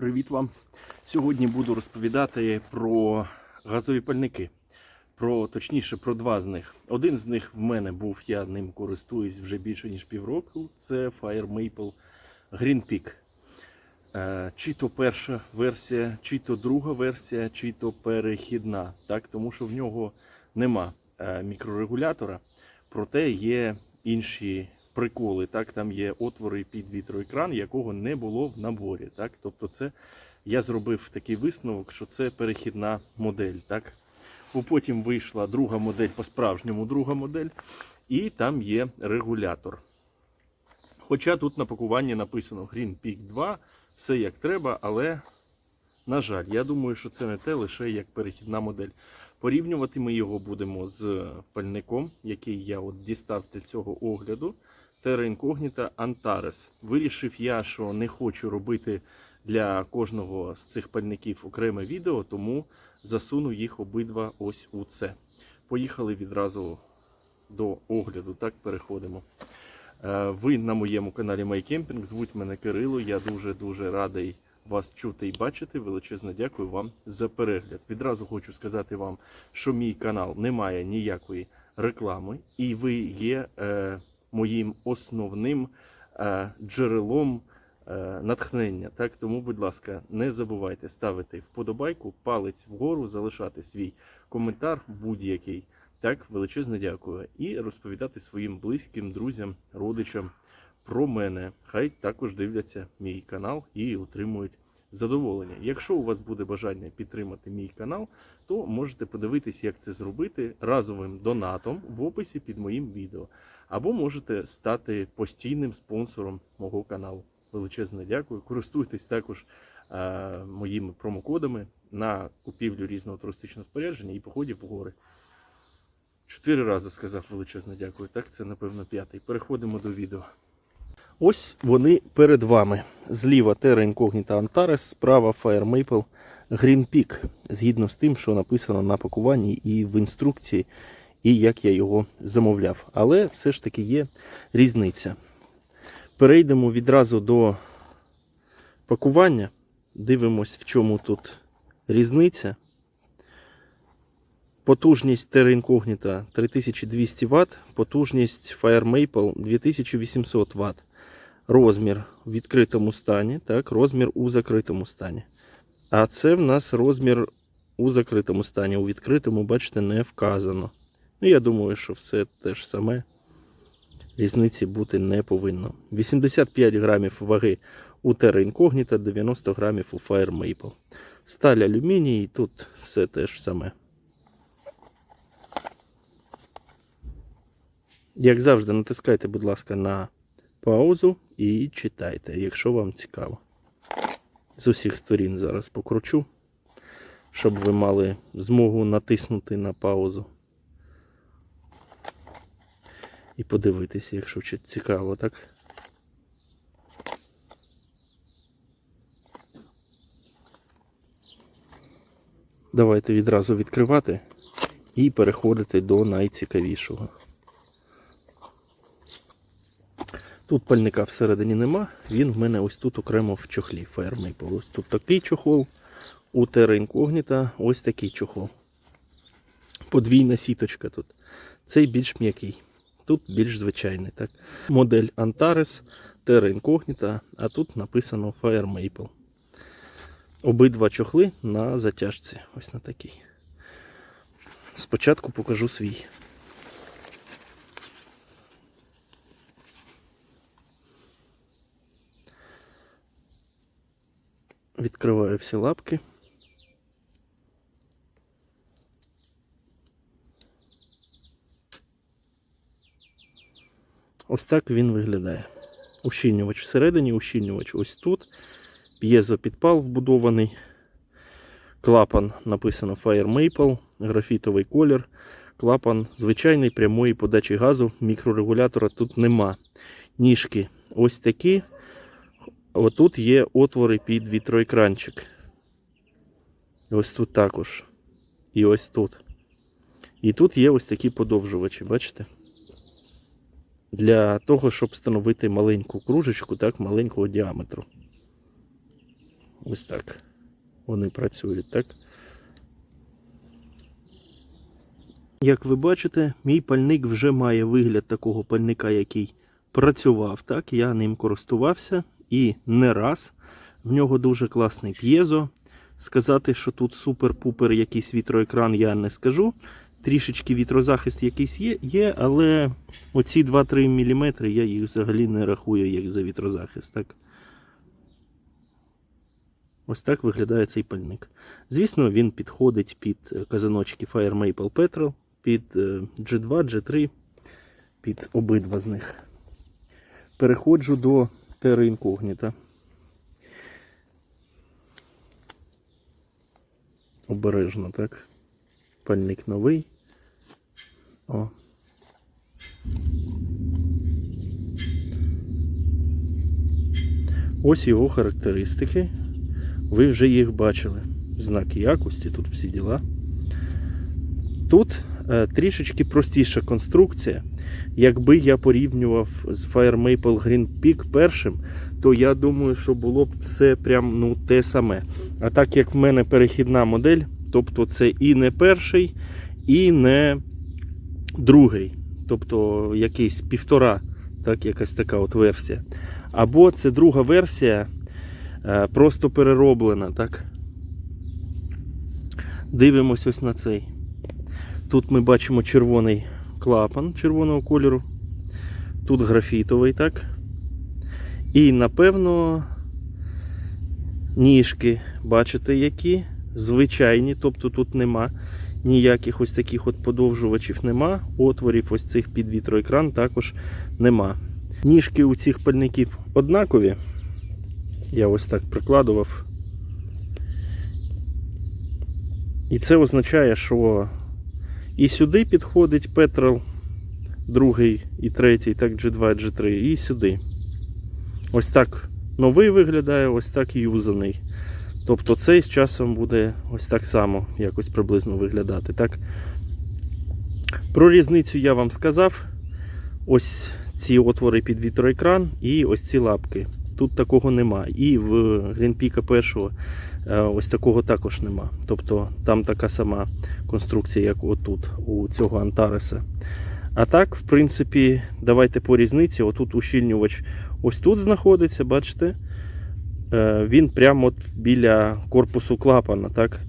Привіт вам! Сьогодні буду розповідати про газові пальники. Про точніше про два з них. Один з них в мене був, я ним користуюсь вже більше ніж півроку. Це Fire Maple Green Peak. Е, Чи то перша версія, чи то друга версія, чи то перехідна. Так, тому що в нього нема е, мікрорегулятора, проте є інші приколи. Так, там є отвори під вітроекран, якого не було в наборі. Так, тобто, це я зробив такий висновок, що це перехідна модель. Так, потім вийшла друга модель, по-справжньому друга модель, і там є регулятор. Хоча тут на пакуванні написано Green Peak 2, все як треба, але, на жаль, я думаю, що це не те лише як перехідна модель. Порівнювати ми його будемо з пальником, який я от дістав для цього огляду. Terra Incognita Antares. Вирішив я, що не хочу робити для кожного з цих пальників окреме відео, тому засуну їх обидва ось у це. Поїхали відразу до огляду. Так, переходимо. Е, Ви на моєму каналі MyCamping, звуть мене Кирило. Я дуже-дуже радий вас чути і бачити. Величезне дякую вам за перегляд. Відразу хочу сказати вам, що мій канал не має ніякої реклами, і ви є е, моїм основним е, джерелом е, натхнення. Так, тому, будь ласка, не забувайте ставити вподобайку, палець вгору, залишати свій коментар будь-який. Так, величезне дякую. І розповідати своїм близьким, друзям, родичам про мене. Хай також дивляться мій канал і отримують задоволення. Якщо у вас буде бажання підтримати мій канал, то можете подивитись, як це зробити разовим донатом в описі під моїм відео. Або можете стати постійним спонсором мого каналу. Величезне дякую. Користуйтесь також е, моїми промокодами на купівлю різного туристичного спорядження і походів в гори. Чотири рази сказав величезне дякую. Так, це напевно п'ятий. Переходимо до відео. Ось вони перед вами. Зліва Terra Incognita Antares, справа Fire Maple Green Peak. Згідно з тим, що написано на пакуванні і в інструкції, і як я його замовляв. Але все ж таки є різниця. Перейдемо відразу до пакування. Дивимось, в чому тут різниця. Потужність Terra Incognita 3200 Вт, потужність Fire Maple 2800 Вт. Розмір в відкритому стані, так, розмір у закритому стані. А це в нас розмір у закритому стані. У відкритому, бачите, не вказано. Ну, я думаю, що все те ж саме. Різниці бути не повинно. 85 грамів ваги у Terra Incognita, 90 грамів у Fire Maple. Сталь алюміній, тут все те ж саме. Як завжди, натискайте, будь ласка, на паузу і читайте, якщо вам цікаво. З усіх сторін зараз покручу, щоб ви мали змогу натиснути на паузу. І подивитися, якщо цікаво, так? Давайте відразу відкривати і переходити до найцікавішого. Тут пальника всередині нема, він в мене ось тут окремо в чохлі Fire Ось тут такий чохол, у Terra Incognita ось такий чохол. Подвійна сіточка тут. Цей більш м'який, тут більш звичайний. Так? Модель Antares, Terra Incognita, а тут написано Fire Maple. Обидва чохли на затяжці. Ось на такій. Спочатку покажу свій. Відкриваю всі лапки. Ось так він виглядає. Ущільнювач всередині, ущільнювач ось тут. П'єзопідпал вбудований. Клапан написано Fire Maple, графітовий колір. Клапан звичайний прямої подачі газу, мікрорегулятора тут нема. Ніжки ось такі. Отут є отвори під вітроекранчик. Ось тут також. І ось тут. І тут є ось такі подовжувачі, бачите? Для того, щоб встановити маленьку кружечку, так, маленького діаметру. Ось так. Вони працюють, так? Як ви бачите, мій пальник вже має вигляд такого пальника, який працював. Так, я ним користувався і не раз. В нього дуже класний п'єзо. Сказати, що тут супер-пупер якийсь вітроекран, я не скажу. Трішечки вітрозахист якийсь є, є але оці 2-3 мм я їх взагалі не рахую як за вітрозахист. Так? Ось так виглядає цей пальник. Звісно, він підходить під е, казаночки Fire Maple Petrol, під е, G2, G3, під обидва з них. Переходжу до Terra Incognita. Обережно, так? Пальник новий. О. Ось його характеристики. Ви вже їх бачили. Знаки якості, тут всі діла. Тут трішечки простіша конструкція. Якби я порівнював з Fire Maple Green Peak першим, то я думаю, що було б все прям ну, те саме. А так як в мене перехідна модель, тобто це і не перший, і не другий. Тобто якийсь півтора, так, якась така от версія. Або це друга версія, е, просто перероблена, так? Дивимось ось на цей. Тут ми бачимо червоний клапан червоного кольору. Тут графітовий, так? І напевно ніжки, бачите, які звичайні, тобто тут нема ніяких ось таких от подовжувачів нема. Отворів ось цих під вітроекран також нема. Ніжки у цих пальників однакові. Я ось так прикладував. І це означає, що і сюди підходить Petrol, другий і третій, так G2, G3, і сюди. Ось так новий виглядає, ось так юзаний. Тобто цей з часом буде ось так само якось приблизно виглядати. Так? Про різницю я вам сказав. Ось ці отвори під вітроекран і ось ці лапки. Тут такого нема. І в Грінпіка першого е, ось такого також нема. Тобто там така сама конструкція, як отут, у цього Антареса. А так, в принципі, давайте по різниці. Отут ущільнювач ось тут знаходиться, бачите? Е, Він прямо от біля корпусу клапана, так?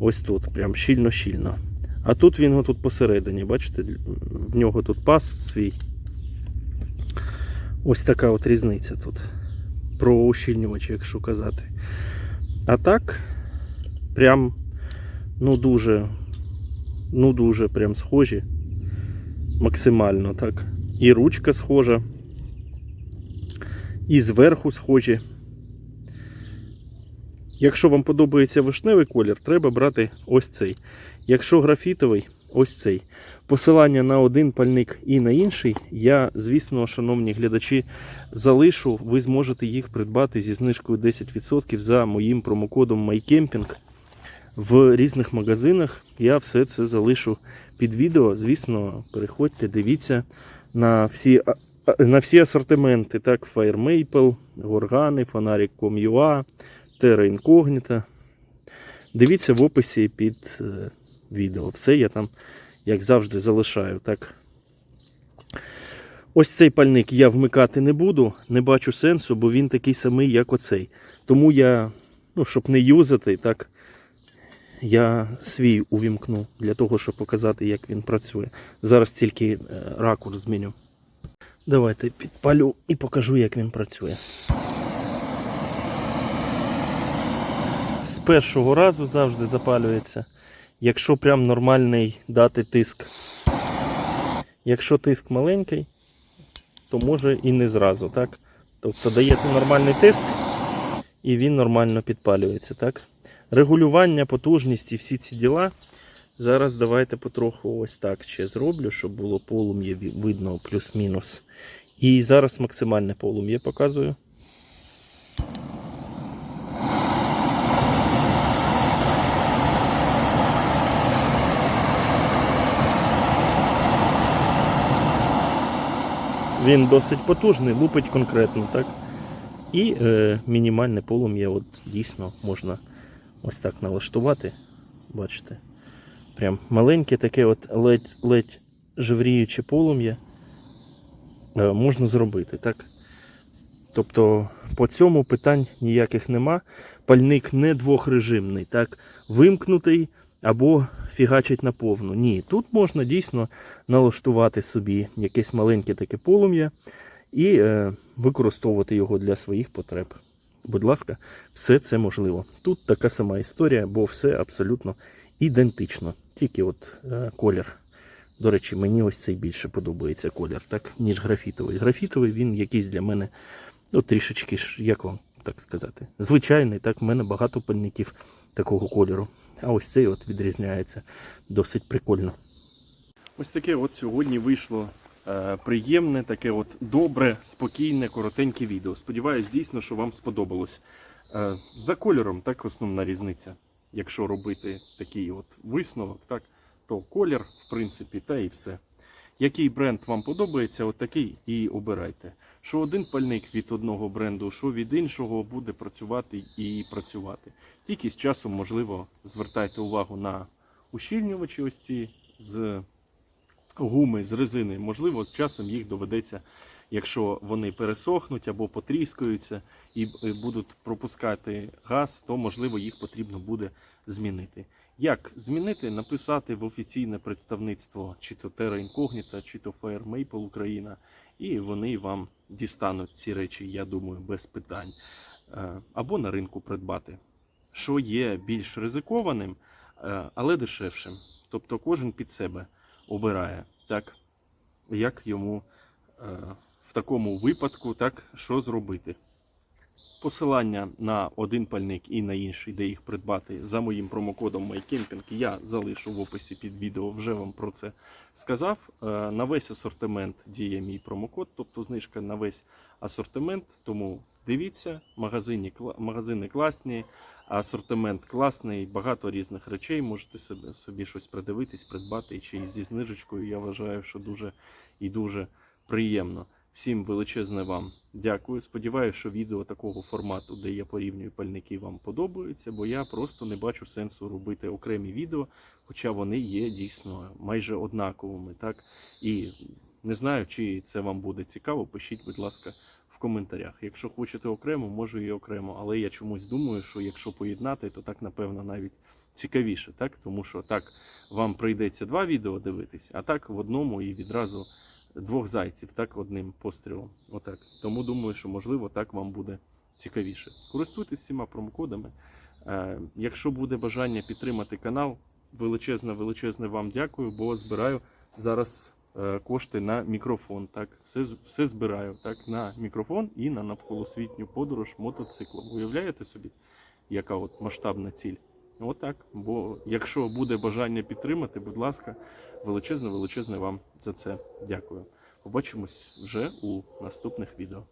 Ось тут, прям щільно-щільно. А тут він тут посередині, бачите, в нього тут пас свій. Ось така от різниця тут. Про ущільнювач, якщо казати. А так, прям, ну дуже, ну дуже прям схожі. Максимально так. І ручка схожа. І зверху схожі. Якщо вам подобається вишневий колір, треба брати ось цей. Якщо графітовий, ось цей. Посилання на один пальник і на інший, я, звісно, шановні глядачі, залишу. Ви зможете їх придбати зі знижкою 10% за моїм промокодом MyCamping в різних магазинах. Я все це залишу під відео. Звісно, переходьте, дивіться на всі на всі асортименти. Так, Fire Maple, Горгани, Фонарик.com.ua, Terra Incognita. Дивіться в описі під е, відео. Все я там, як завжди, залишаю. так. Ось цей пальник я вмикати не буду, не бачу сенсу, бо він такий самий, як оцей. Тому я, ну, щоб не юзати, так, я свій увімкну для того, щоб показати, як він працює. Зараз тільки е, ракурс зміню. Давайте підпалю і покажу, як він працює. З першого разу завжди запалюється. Якщо прям нормальний дати тиск. Якщо тиск маленький, то може і не зразу, так? Тобто даєте нормальний тиск і він нормально підпалюється, так? Регулювання, потужність і всі ці діла. Зараз давайте потроху ось так ще зроблю, щоб було полум'я видно плюс-мінус. І зараз максимальне полум'я показую. Він досить потужний, лупить конкретно, так? І е, мінімальне полум'я от дійсно можна ось так налаштувати. Бачите? Прям маленьке таке от ледь, ледь жевріюче полум'я е, можна зробити. так? Тобто по цьому питань ніяких нема. Пальник не двохрежимний, так? Вимкнутий або фігачить на повну. Ні, тут можна дійсно налаштувати собі якесь маленьке таке полум'я і е, використовувати його для своїх потреб. Будь ласка, все це можливо. Тут така сама історія, бо все абсолютно ідентично. Тільки от е, колір. До речі, мені ось цей більше подобається колір, так, ніж графітовий. Графітовий він якийсь для мене ну, трішечки як вам так сказати, звичайний, так, в мене багато пальників такого кольору. А ось цей от відрізняється досить прикольно. Ось таке от сьогодні вийшло е, приємне, таке от добре, спокійне, коротеньке відео. Сподіваюсь, дійсно, що вам сподобалось. Е, за кольором, так основна різниця. Якщо робити такий от висновок, так, то колір, в принципі, та і все. Який бренд вам подобається, от такий і обирайте. Що один пальник від одного бренду, що від іншого буде працювати і працювати. Тільки з часом, можливо, звертайте увагу на ущільнювачі ось ці з гуми, з резини. Можливо, з часом їх доведеться, якщо вони пересохнуть або потріскаються і будуть пропускати газ, то можливо їх потрібно буде змінити. Як змінити? Написати в офіційне представництво чи то Terra Incognita, чи то Fire Maple Україна, і вони вам дістануть ці речі, я думаю, без питань. Е, Або на ринку придбати, що є більш ризикованим, е, але дешевшим. Тобто кожен під себе обирає, так, як йому е, в такому випадку, так, що зробити. Посилання на один пальник і на інший, де їх придбати за моїм промокодом MyCamping я залишу в описі під відео, вже вам про це сказав. Е, На весь асортимент діє мій промокод, тобто знижка на весь асортимент. Тому дивіться, магазині, магазини класні, асортимент класний, багато різних речей. Можете собі, собі щось придивитись, придбати чи зі знижечкою. Я вважаю, що дуже і дуже приємно. Всім величезне вам дякую. Сподіваюся, що відео такого формату, де я порівнюю пальники, вам подобаються, бо я просто не бачу сенсу робити окремі відео, хоча вони є дійсно майже однаковими. Так і не знаю, чи це вам буде цікаво. Пишіть, будь ласка, в коментарях. Якщо хочете окремо, можу і окремо. Але я чомусь думаю, що якщо поєднати, то так напевно навіть цікавіше, так тому що так вам прийдеться два відео дивитись, а так в одному і відразу двох зайців, так, одним пострілом. Отак. Тому думаю, що можливо так вам буде цікавіше. Користуйтесь цими промокодами. Е, якщо буде бажання підтримати канал, величезне, величезне вам дякую, бо збираю зараз е, кошти на мікрофон. Так, все, все збираю так, на мікрофон і на навколосвітню подорож мотоциклом. Уявляєте собі, яка от масштабна ціль? Отак. Бо якщо буде бажання підтримати, будь ласка, величезне, величезне вам за це дякую. Побачимось вже у наступних відео.